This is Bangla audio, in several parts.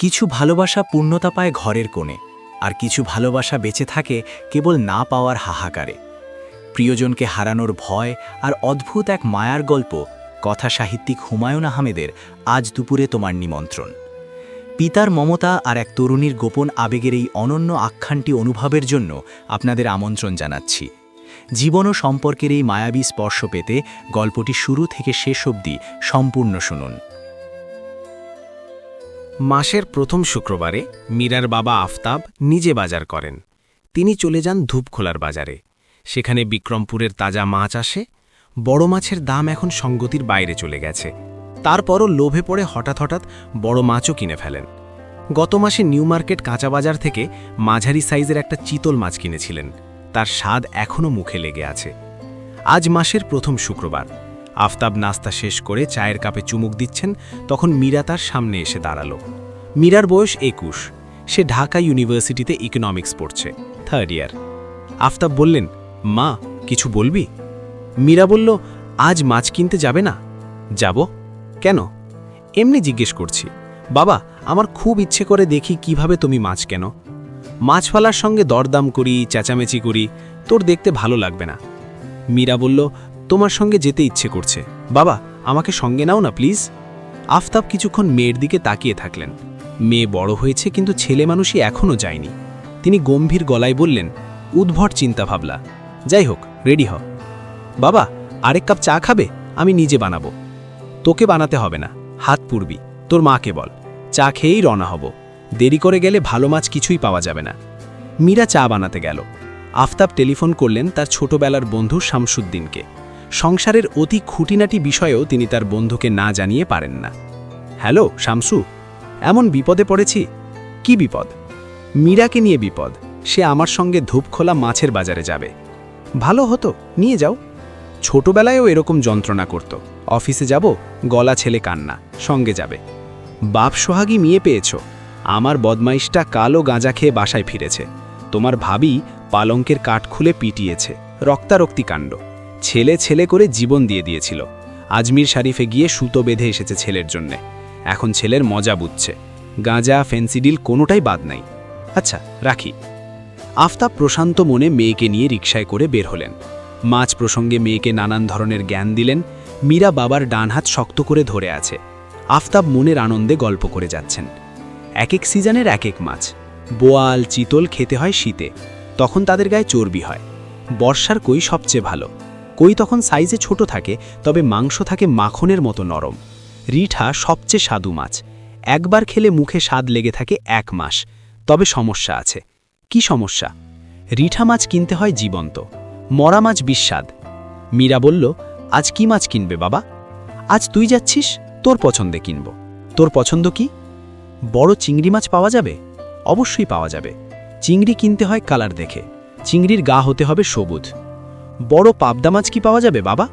কিছু ভালোবাসা পূর্ণতা পায় ঘরের কোণে, আর কিছু ভালোবাসা বেঁচে থাকে কেবল না পাওয়ার হাহাকারে। প্রিয়জনকে হারানোর ভয় আর অদ্ভুত এক মায়ার গল্প কথা সাহিত্যিক হুমায়ুন আহমেদের আজ দুপুরে তোমার নিমন্ত্রণ। পিতার মমতা আর এক তরুণীর গোপন আবেগের এই অনন্য আখ্যানটি অনুভবের জন্য আপনাদের আমন্ত্রণ জানাচ্ছি। জীবন ও সম্পর্কের এই মায়াবী স্পর্শ পেতে গল্পটি শুরু থেকে শেষ অবধি সম্পূর্ণ শুনুন। মাসের প্রথম শুক্রবারে মীরার বাবা আফতাব নিজে বাজার করেন। তিনি চলে যান ধূপখোলার বাজারে। সেখানে বিক্রমপুরের তাজা মাছ আসে। বড় মাছের দাম এখন সঙ্গতির বাইরে চলে গেছে। তারপরও লোভে পড়ে হঠাৎ হঠাৎ বড় মাছও কিনে ফেলেন। গত মাসে নিউ মার্কেট কাঁচা বাজার থেকে মাঝারি সাইজের একটা চিতল মাছ কিনেছিলেন। তার স্বাদ এখনও মুখে লেগে আছে। আজ মাসের প্রথম শুক্রবার। আফতাব নাস্তা শেষ করে চায়ের কাপে চুমুক দিচ্ছেন, তখন মীরা তার সামনে এসে দাঁড়াল। মীরার বয়স একুশ। সে ঢাকা ইউনিভার্সিটিতে ইকোনমিক্স পড়ছে থার্ড ইয়ার আফতাব বললেন, মা, কিছু বলবি? মীরা বলল, আজ মাছ কিনতে যাবে না। যাব? কেন? এমনি জিজ্ঞেস করছি। বাবা, আমার খুব ইচ্ছে করে দেখি কীভাবে তুমি মাছ কেন। মাছওয়ালার সঙ্গে দরদাম করি, চেঁচামেচি করি, তোর দেখতে ভালো লাগবে না। মীরা বলল তোমার সঙ্গে যেতে ইচ্ছে করছে। বাবা, আমাকে সঙ্গে নাও না, প্লিজ। আফতাব কিছুক্ষণ মেয়ের দিকে তাকিয়ে থাকলেন। মেয়ে বড় হয়েছে, কিন্তু ছেলে মানুষই এখনও যায়নি। তিনি গম্ভীর গলায় বললেন, উদ্ভট চিন্তা ভাবলা যাই হোক, রেডি হ। বাবা, আরেক কাপ চা খাবে? আমি নিজে বানাবো। তোকে বানাতে হবে না। হাত পুরবি তোর মাকে বল। চা খেয়েই রওনা হব। দেরি করে গেলে ভালো মাছ কিছুই পাওয়া যাবে না। মীরা চা বানাতে গেল। আফতাব টেলিফোন করলেন তার ছোটবেলার বন্ধু শামসুদ্দিনকে। সংসারের অতি খুঁটিনাটি বিষয়েও তিনি তার বন্ধুকে না জানিয়ে পারেন না। হ্যালো, শামসু, এমন বিপদে পড়েছি? কি বিপদ? মীরাকে নিয়ে বিপদ। সে আমার সঙ্গে ধূপখোলা মাছের বাজারে যাবে। ভালো হতো, নিয়ে যাও। ছোটবেলায়ও এরকম যন্ত্রণা করত। অফিসে যাব, গলা ছেলে কান্না, সঙ্গে যাবে। বাপ সোহাগী মেয়ে পেয়েছ। আমার বদমাইশটা কালো গাঁজা খেয়ে বাসায় ফিরেছে। তোমার ভাবি পালঙ্কের কাঠ খুলে পিটিয়েছে। রক্তারক্তি কাণ্ড। ছেলে ছেলে করে জীবন দিয়ে দিয়েছিল। আজমির শরীফে গিয়ে সুতো বেঁধে এসেছে ছেলের জন্যে। এখন ছেলের মজা বুঝছে। গাঁজা, ফেন্সিডিল কোনোটাই বাদ নাই। আচ্ছা রাখি। আফতাব প্রশান্ত মনে মেয়েকে নিয়ে রিকশায় করে বের হলেন। মাছ প্রসঙ্গে মেয়েকে নানান ধরনের জ্ঞান দিলেন। মীরা বাবার ডান হাত শক্ত করে ধরে আছে। আফতাব মনের আনন্দে গল্প করে যাচ্ছেন। এক এক সিজনের এক এক মাছ। বোয়াল, চিতল খেতে হয় শীতে। তখন তাদের গায়ে চর্বি হয়। বর্ষার কই সবচেয়ে ভালো? কই তখন সাইজে ছোট থাকে, তবে মাংস থাকে মাখনের মতো নরম। রিঠা সবচেয়ে স্বাদু মাছ। একবার খেলে মুখে স্বাদ লেগে থাকে এক মাস। তবে সমস্যা আছে। কি সমস্যা? রিঠা মাছ কিনতে হয় জীবন্ত। মরা মাছ বিস্বাদ। মীরা বলল, আজ কি মাছ কিনবে বাবা? আজ তুই যাচ্ছিস, তোর পছন্দে কিনব। তোর পছন্দ কি? বড় চিংড়ি মাছ পাওয়া যাবে? অবশ্যই পাওয়া যাবে। চিংড়ি কিনতে হয় কালার দেখে। চিংড়ির গা হতে হবে সবুজ। বড় পাবদা মাছ কি পাওয়া যাবে, বাবা?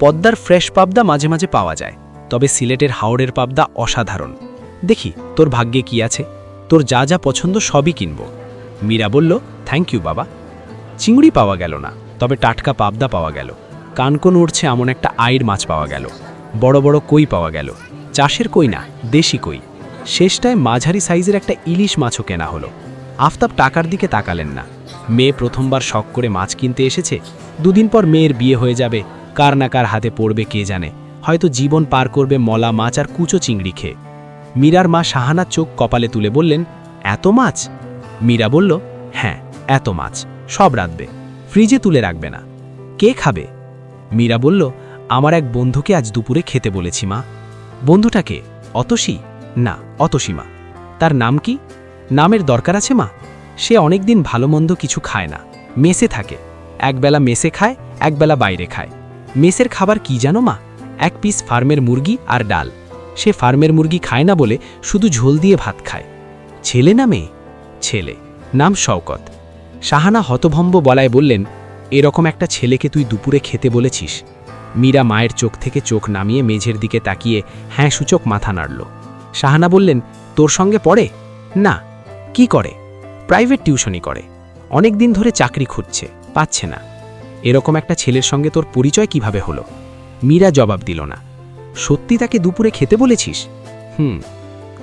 পদ্মার ফ্রেশ পাবদা মাঝে মাঝে পাওয়া যায়, তবে সিলেটের হাওড়ের পাবদা অসাধারণ। দেখি, তোর ভাগ্যে কি আছে? তোর যা যা পছন্দ সবই কিনব। মীরা বলল থ্যাংক ইউ বাবা। চিংড়ি পাওয়া গেল না, তবে টাটকা পাবদা পাওয়া গেল। কানকন উড়ছে এমন একটা আইর মাছ পাওয়া গেল। বড় বড় কই পাওয়া গেল। চাষের কই না, দেশি কই। শেষটায় মাঝারি সাইজের একটা ইলিশ মাছও কেনা হলো। আফতাব টাকার দিকে তাকালেন না। মেয়ে প্রথমবার শখ করে মাছ কিনতে এসেছে। দুদিন পর মেয়ের বিয়ে হয়ে যাবে। কার না কার হাতে পড়বে কে জানে। হয়তো জীবন পার করবে মলা মাছ আর কুচো চিংড়ি খেয়ে। মীরার মা শাহানার চোখ কপালে তুলে বললেন, এত মাছ? মীরা বলল হ্যাঁ এত মাছ। সব রাঁধবে। ফ্রিজে তুলে রাখবে না। কে খাবে? মীরা বলল, আমার এক বন্ধুকে আজ দুপুরে খেতে বলেছি মা। বন্ধুটাকে অতসী? না, অতসী মা। তার নাম কি? নামের দরকার আছে মা? সে অনেকদিন ভালো মন্দ কিছু খায় না। মেসে থাকে। একবেলা মেসে খায়, একবেলা বাইরে খায়। মেসের খাবার কি জানো মা? এক পিস ফার্মের মুরগি আর ডাল। সে ফার্মের মুরগি খায় না বলে শুধু ঝোল দিয়ে ভাত খায়। ছেলে না মেয়ে? ছেলে। নাম শওকত। শাহানা হতভম্ব বলায় বললেন, এরকম একটা ছেলেকে তুই দুপুরে খেতে বলেছিস? মীরা মায়ের চোখ থেকে চোখ নামিয়ে মেঝের দিকে তাকিয়ে হ্যাঁ সূচক মাথা নাড়ল। শাহানা বললেন, তোর সঙ্গে পড়ে? না। কি করে? প্রাইভেট টিউশনই করে। অনেক দিন ধরে চাকরি খুঁজছে, পাচ্ছে না। এরকম একটা ছেলের সঙ্গে তোর পরিচয় কীভাবে হলো? মীরা জবাব দিল না। সত্যি তাকে দুপুরে খেতে বলেছিস? হুম,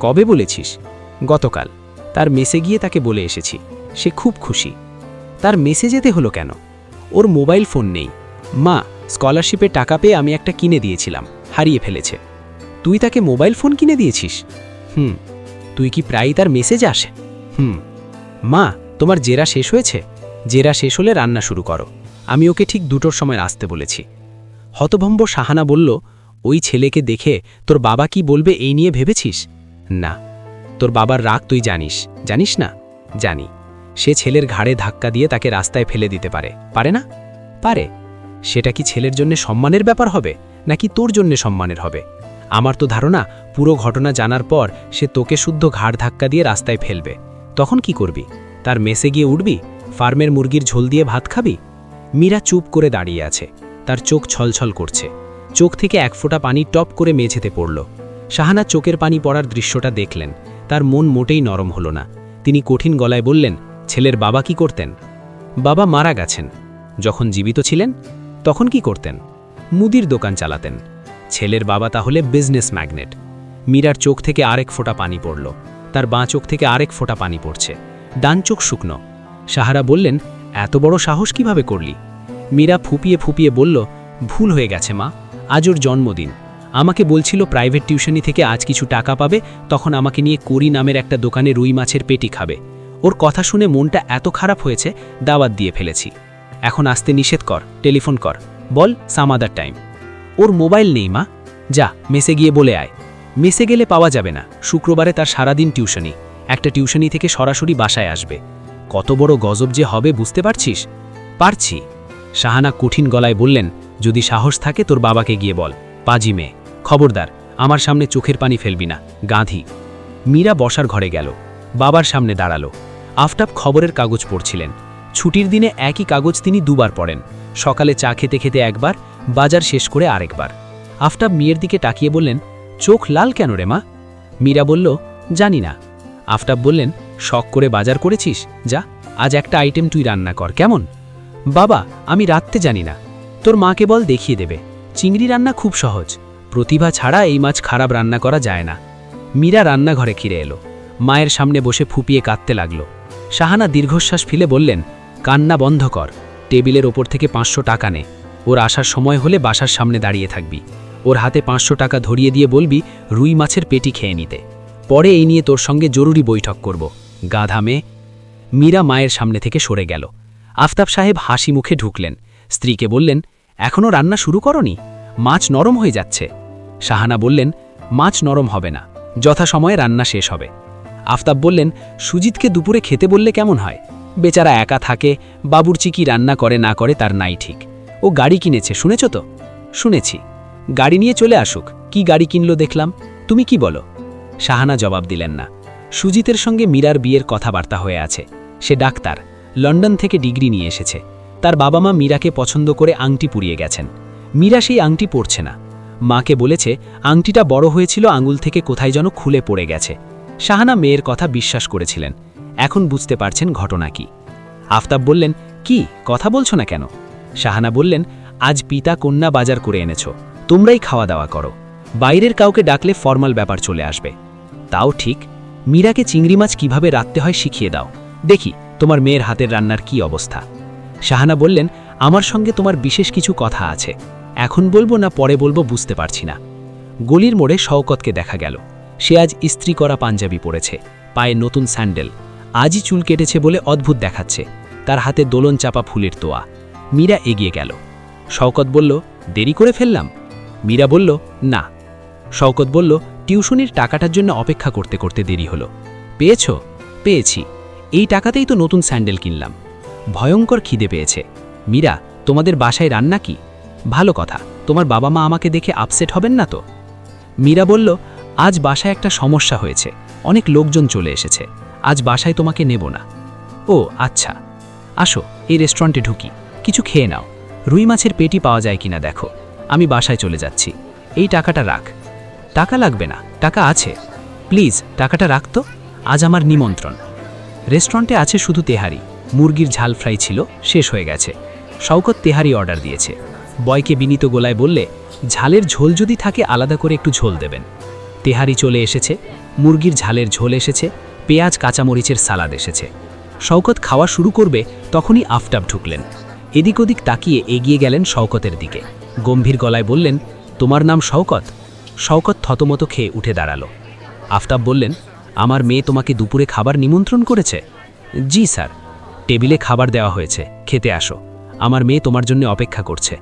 কবে বলেছিস? গতকাল। তার মেসে গিয়ে তাকে বলে এসেছি। সে খুব খুশি। তার মেসে যেতে হলো কেন? ওর মোবাইল ফোন নেই। মা, স্কলারশিপে টাকা পেয়ে আমি একটা কিনে দিয়েছিলাম, হারিয়ে ফেলেছে। তুই তাকে মোবাইল ফোন কিনে দিয়েছিস? হুম, তুই কি প্রায়ই তার মেসেজ আসে? হুম মা, তোমার জেরা শেষ হয়েছে? জেরা শেষ হলে রান্না শুরু করো। আমি ওকে ঠিক দুটোর সময় আসতে বলেছি। হতভম্ব সাহানা বলল, ওই ছেলেকে দেখে তোর বাবা কি বলবে এই নিয়ে ভেবেছিস? না। তোর বাবার রাগ তুই জানিস। জানিস না? জানি। সে ছেলের ঘাড়ে ধাক্কা দিয়ে তাকে রাস্তায় ফেলে দিতে পারে। পারে না? পারে। সেটা কি ছেলের জন্য সম্মানের ব্যাপার হবে, নাকি তোর জন্য সম্মানের হবে? আমার তো ধারণা, পুরো ঘটনা জানার পর সে তোকে শুদ্ধ ঘাড় ধাক্কা দিয়ে রাস্তায় ফেলবে। তখন কি করবি? তার মেসে গিয়ে উঠবি? ফার্মের মুরগির ঝোল দিয়ে ভাত খাবি? মীরা চুপ করে দাঁড়িয়ে আছে। তার চোখ ছলছল করছে। চোখ থেকে এক ফোঁটা পানি টপ করে মেঝেতে পড়ল। শাহানা চোখের পানি পড়ার দৃশ্যটা দেখলেন। তার মন মোটেই নরম হলো না। তিনি কঠিন গলায় বললেন, ছেলের বাবা কি করতেন? বাবা মারা গেছেন। যখন জীবিত ছিলেন, তখন কি করতেন? মুদির দোকান চালাতেন। ছেলের বাবা তাহলে বিজনেস ম্যাগনেট মীরার চোখ থেকে আরেক ফোঁটা পানি পড়ল। তার বাঁ চোখ থেকে আরেক ফোঁটা পানি পড়ছে। ডান চোখ শুকনো। সাহারা বললেন, এত বড় সাহস কীভাবে করলি? মীরা ফুপিয়ে ফুপিয়ে বলল, ভুল হয়ে গেছে মা, আজ ওর জন্মদিন। আমাকে বলছিল প্রাইভেট টিউশনি থেকে আজ কিছু টাকা পাবে, তখন আমাকে নিয়ে করি নামের একটা দোকানে রুই মাছের পেটি খাবে। ওর কথা শুনে মনটা এত খারাপ হয়েছে, দাওয়াত দিয়ে ফেলেছি। এখন আসতে নিষেধ কর, টেলিফোন কর। বল, সামাদার টাইম। ওর মোবাইল নেই মা। যা, মেসে গিয়ে বলে আয়। মেসে গেলে পাওয়া যাবে না। শুক্রবারে তার সারাদিন টিউশনি। একটা টিউশনি থেকে সরাসরি বাসায় আসবে। কত বড় গজব যে হবে, বুঝতে পারছিস? পারছি। শাহানা কঠিন গলায় বললেন, যদি সাহস থাকে তোর বাবাকে গিয়ে বল। পাজি মেয়ে। খবরদার, আমার সামনে চোখের পানি ফেলবি না। গাঁধি। মীরা বসার ঘরে গেল। বাবার সামনে দাঁড়াল। আফটাব খবরের কাগজ পড়ছিলেন। ছুটির দিনে একই কাগজ তিনি দুবার পড়েন। সকালে চা খেতে খেতে একবার, বাজার শেষ করে আরেকবার। আফটাব মেয়ের দিকে তাকিয়ে বললেন চোখ লাল কেন রে মা? মীরা বলল, জানি না। আফটাব বললেন, শখ করে বাজার করেছিস? যা, আজ একটা আইটেম তুই রান্না কর, কেমন? বাবা, আমি রাত্রে জানি না। তোর মাকে বল দেখিয়ে দেবে। চিংড়ি রান্না খুব সহজ। প্রতিভা ছাড়া এই মাছ খারাপ রান্না করা যায় না। মীরা রান্নাঘরে ফিরে এলো। মায়ের সামনে বসে ফুপিয়ে কাঁদতে লাগল। শাহানা দীর্ঘশ্বাস ফেলে বললেন, কান্না বন্ধ কর। টেবিলের ওপর থেকে পাঁচশো টাকা নে। ওর আসার সময় হলে বাসার সামনে দাঁড়িয়ে থাকবি। ওর হাতে পাঁচশো টাকা ধরিয়ে দিয়ে বলবি, রুই মাছের পেটি খেয়ে নিতে। পরে এই নিয়ে তোর সঙ্গে জরুরি বৈঠক করব। গাধা মেয়ে। মীরা মায়ের সামনে থেকে সরে গেল। আফতাব সাহেব হাসি মুখে ঢুকলেন। স্ত্রীকে বললেন এখনও রান্না শুরু করনি? মাছ নরম হয়ে যাচ্ছে। শাহানা বললেন, মাছ নরম হবে না। যথাসময়ে রান্না শেষ হবে। আফতাব বললেন, সুজিতকে দুপুরে খেতে বললে কেমন হয়? বেচারা একা থাকে, বাবুরচি কি রান্না করে না করে তার নাই ঠিক। ও গাড়ি কিনেছে, শুনেছ তো? শুনেছি। গাড়ি নিয়ে চলে আসুক। কি গাড়ি কিনলো দেখলাম? তুমি কি বলো? শাহানা জবাব দিলেন না। সুজিতের সঙ্গে মীরার বিয়ের কথাবার্তা হয়ে আছে। সে ডাক্তার। লন্ডন থেকে ডিগ্রি নিয়ে এসেছে। তার বাবা মা মীরাকে পছন্দ করে আংটি পুড়িয়ে গেছেন। মীরা সেই আংটি পড়ছে না। মাকে বলেছে, আংটিটা বড় হয়েছিল, আঙুল থেকে কোথায় যেন খুলে পড়ে গেছে। শাহানা মেয়ের কথা বিশ্বাস করেছিলেন। এখন বুঝতে পারছেন ঘটনা কি। আফতাব বললেন, কি? কথা বলছো না কেন? শাহানা বললেন, আজ পিতা কন্যা বাজার করে এনেছ। তোমরাই খাওয়া দাওয়া করো। বাইরের কাউকে ডাকলে ফর্মাল ব্যাপার চলে আসবে। তাও ঠিক, মীরাকে চিংড়ি মাছ কীভাবে রাখতে হয় শিখিয়ে দাও। দেখি, তোমার মেয়ের হাতের রান্নার কি অবস্থা? শাহানা বললেন, আমার সঙ্গে তোমার বিশেষ কিছু কথা আছে। এখন বলব না, পরে বলব, বুঝতে পারছি না। গলির মোড়ে শওকতকে দেখা গেল। সে আজ ইস্ত্রি করা পাঞ্জাবি পরেছে, পায়ে নতুন স্যান্ডেল। আজই চুল কেটেছে বলে অদ্ভুত দেখাচ্ছে। তার হাতে দোলন চাপা ফুলের তোয়া। মীরা এগিয়ে গেল। শওকত বলল, দেরি করে ফেললাম। মীরা বলল, না। শওকত বলল, টিউশনির টাকাটার জন্য অপেক্ষা করতে করতে দেরি হলো। পেয়েছ? পেয়েছি। এই টাকাতেই তো নতুন স্যান্ডেল কিনলাম। ভয়ঙ্কর খিদে পেয়েছে। মীরা, তোমাদের বাসায় রান্না কি? ভালো কথা। তোমার বাবা মা আমাকে দেখে আপসেট হবেন না তো? মীরা বলল, আজ বাসায় একটা সমস্যা হয়েছে। অনেক লোকজন চলে এসেছে। আজ বাসায় তোমাকে নেব না। ও আচ্ছা। আসো, এই রেস্টুরেন্টে ঢুকি। কিছু খেয়ে নাও। রুই মাছের পেটি পাওয়া যায় কিনা দেখো। আমি বাসায় চলে যাচ্ছি। এই টাকাটা রাখ। টাকা লাগবে না। টাকা আছে। প্লিজ, টাকাটা রাখ তো। আজ আমার নিমন্ত্রণ। রেস্টুরেন্টে আছে শুধু তেহারি। মুরগির ঝাল ফ্রাই ছিল, শেষ হয়ে গেছে। শওকত তেহারি অর্ডার দিয়েছে। বয়কে বিনীত গোলায় বললে, ঝালের ঝোল যদি থাকে, আলাদা করে একটু ঝোল দেবেন। তেহারি চলে এসেছে। মুরগির ঝালের ঝোল এসেছে। পেঁয়াজ, কাঁচামরিচের সালাদ এসেছে। শওকত খাওয়া শুরু করবে, তখনই আফতাব ঢুকলেন। এদিক ওদিক তাকিয়ে এগিয়ে গেলেন শওকতের দিকে। গম্ভীর গলায় বললেন, তোমার নাম শওকত? শওকত থতমতো খেয়ে উঠে দাঁড়াল। আফতাব বললেন, আমার মেয়ে তোমাকে দুপুরে খাবার নিমন্ত্রণ করেছে? জি, স্যার। টেবিলে খাবার দেওয়া হয়েছে। খেতে আসো। আমার মেয়ে তোমার জন্য অপেক্ষা করছে।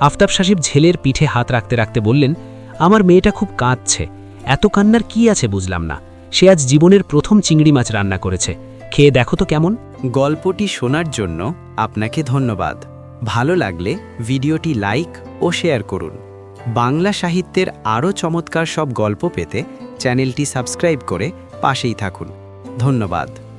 আফতাব সাহেব ঝেলের পিঠে হাত রাখতে রাখতে বললেন, আমার মেয়েটা খুব কাঁদছে। এত কান্নার কি আছে বুঝলাম না। সে আজ জীবনের প্রথম চিংড়ি মাছ রান্না করেছে। খেয়ে দেখো তো কেমন? গল্পটি শোনার জন্য আপনাকে ধন্যবাদ। ভালো লাগলে ভিডিওটি লাইক ও শেয়ার করুন। বাংলা সাহিত্যের আরও চমৎকার সব গল্প পেতে চ্যানেলটি সাবস্ক্রাইব করে পাশেই থাকুন। ধন্যবাদ।